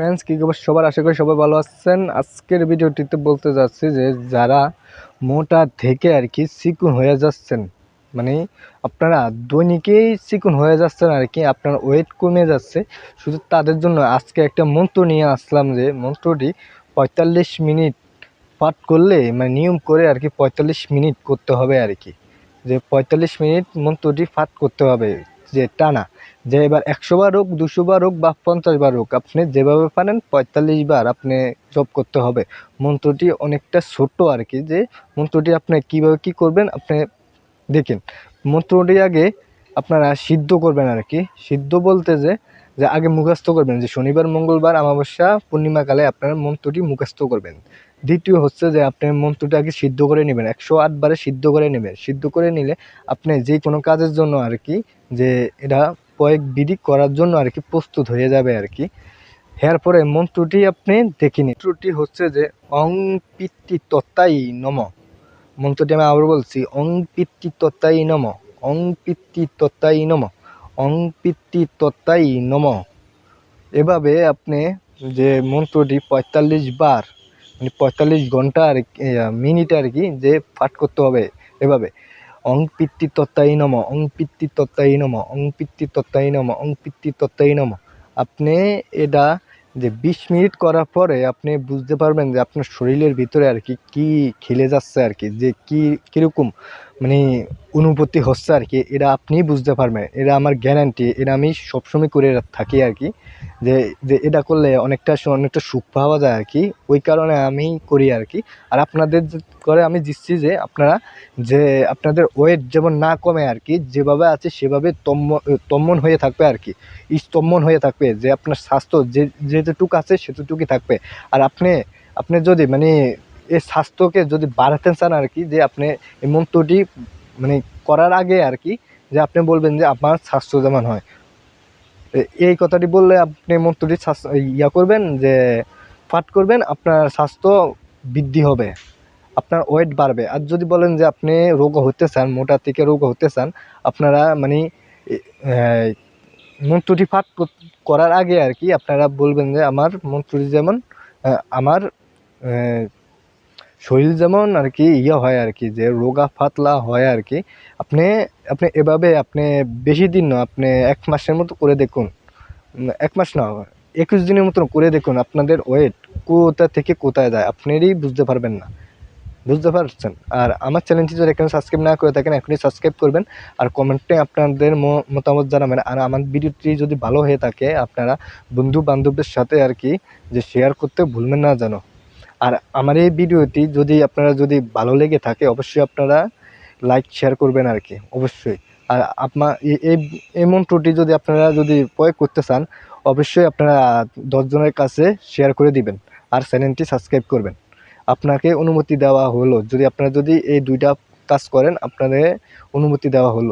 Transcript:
Friends কী খবর? সবার আশা করি সবাই ভালো আছেন। আজকের ভিডিওটিতে বলতে যাচ্ছি যে যারা মোটা থেকে আর কি চিকুন হয়ে যাচ্ছেন মানে আপনারা দৈনিকেই চিকুন হয়ে যাচ্ছেন আর কি, আপনার ওয়েট কমে যাচ্ছে। শুধু তাদের জন্য আজকে একটা মন্ত্র নিয়ে আসলাম যে মন্ত্রটি পঁয়তাল্লিশ মিনিট পাঠ করলে মানে নিয়ম করে আর কি পঁয়তাল্লিশ মিনিট করতে হবে আর কি। যে পঁয়তাল্লিশ মিনিট মন্ত্রটি পাঠ করতে হবে, যে টানা। যে এবার একশো বার হোক, দুশো বার হোক বা পঞ্চাশ বার হোক, আপনি যেভাবে পারেন পঁয়তাল্লিশ বার আপনি জপ করতে হবে। মন্ত্রটি অনেকটা ছোট আর কি, যে মন্ত্রটি আপনি কীভাবে কী করবেন আপনি দেখেন। মন্ত্রটি আগে আপনারা সিদ্ধ করবেন আর কি। সিদ্ধ বলতে যে যে আগে মুখস্থ করবেন, যে শনিবার, মঙ্গলবার, অমাবস্যা, পূর্ণিমাকালে আপনারা মন্ত্রটি মুখস্থ করবেন। দ্বিতীয় হচ্ছে যে আপনি মন্ত্রটি আগে সিদ্ধ করে নেবেন, একশো আটবারে সিদ্ধ করে নেবেন। সিদ্ধ করে নিলে আপনি যে কোনো কাজের জন্য আর কি, যে এটা কয়েক বিধি করার জন্য আর কি প্রস্তুত হয়ে যাবে আর কি। এরপরে মন্ত্রটি আপনি দেখে নিন। মন্ত্রটি হচ্ছে যে, অং পিত্তি তত্তাই নম। মন্ত্রটি আমি আবার বলছি, অং পিত্তি তত্তাই নম। অং পিত্তি তত্তাই নম। অং পিত্তি তত্তাই নম। এভাবে আপনি যে মন্ত্রটি পঁয়তাল্লিশ বার মানে পঁয়তাল্লিশ ঘণ্টা আর মিনিট আর কি যে পাঠ করতে হবে এভাবে। অং পিত্তি তত্ত্বাই নম, অং পিত্তি তত্ত্বাই নম, অং পিত্তি তত্ত্বাই নম, অং পিত্তি তত্ত্বাই নম। আপনি এটা যে বিশ মিনিট করার পরে আপনি বুঝতে পারবেন যে আপনার শরীরের ভিতরে আর কি, কী খেলে যাচ্ছে আর কি, যে কী, কীরকম মানে অনুভূতি হচ্ছে আর কি এটা আপনিই বুঝতে পারবেন এটা আমার গ্যারান্টি এটা আমি সবসময় করে থাকি আর কি, যে যে এটা করলে অনেকটা অনেকটা সুখ পাওয়া যায় আর কি, ওই কারণে আমি করি আর কি, আর আপনাদের করে আমি দিচ্ছি যে, আপনারা যে, আপনাদের ওয়েট যেমন না কমে আর কি, যেভাবে আছে সেভাবে তম্ম, তম্মন হয়ে থাকবে আর কি স্তম্ভন হয়ে থাকবে, যে আপনার স্বাস্থ্য যে, যেটুকু আছে সেটুকুই থাকবে, আর আপনি আপনি যদি মানে এই স্বাস্থ্যকে যদি বাড়াতে চান আর কি, যে আপনি এই মন্ত্রটি মানে করার আগে আর কি, যে আপনি বলবেন যে আমার স্বাস্থ্য যেমন হয়। এই কথাটি বললে আপনি মন্ত্রটি স্বাস্থ্য ইয়া করবেন যে পাঠ করবেন, আপনার স্বাস্থ্য বৃদ্ধি হবে, আপনার ওয়েট বাড়বে। আর যদি বলেন যে আপনি রোগ হতে চান, মোটা থেকে রোগ হতে চান, আপনারা মানে মন্ত্রটি পাঠ করার আগে আর কি, আপনারা বলবেন যে আমার মন্ত্রটি যেমন আমার শরীর যেমন আর কি ইয়ে হয় আর কি, যে রোগা ফাতলা হয় আর কি, আপনি আপনি এভাবে আপনি বেশি দিন না, আপনি এক মাসের মতো করে দেখুন। এক মাস না, একুশ দিনের মতন করে দেখুন আপনাদের ওয়েট কোথা থেকে কোথায় যায়, আপনারই বুঝতে পারবেন না। বুঝতে পারছেন? আর আমার চ্যানেলটি যদি এখানে সাবস্ক্রাইব না করে থাকেন, এখনই সাবস্ক্রাইব করবেন। আর কমেন্টে আপনাদের মতামত জানাবেন। আর আমার ভিডিওটি যদি ভালো হয়ে থাকে, আপনারা বন্ধু বান্ধবদের সাথে আর কি, যে শেয়ার করতে ভুলবেন না যেন। আর আমার এই ভিডিওটি যদি আপনারা যদি ভালো লেগে থাকে, অবশ্যই আপনারা লাইক, শেয়ার করবেন আর কি, অবশ্যই। আর আপনার এই- এই মন্ত্রটি যদি আপনারা যদি প্রয়োগ করতে চান, অবশ্যই আপনারা দশজনের কাছে শেয়ার করে দিবেন আর চ্যানেলটি সাবস্ক্রাইব করবেন। আপনাকে অনুমতি দেওয়া হলো। যদি আপনারা যদি এই দুইটা কাজ করেন, আপনাদের অনুমতি দেওয়া হলো।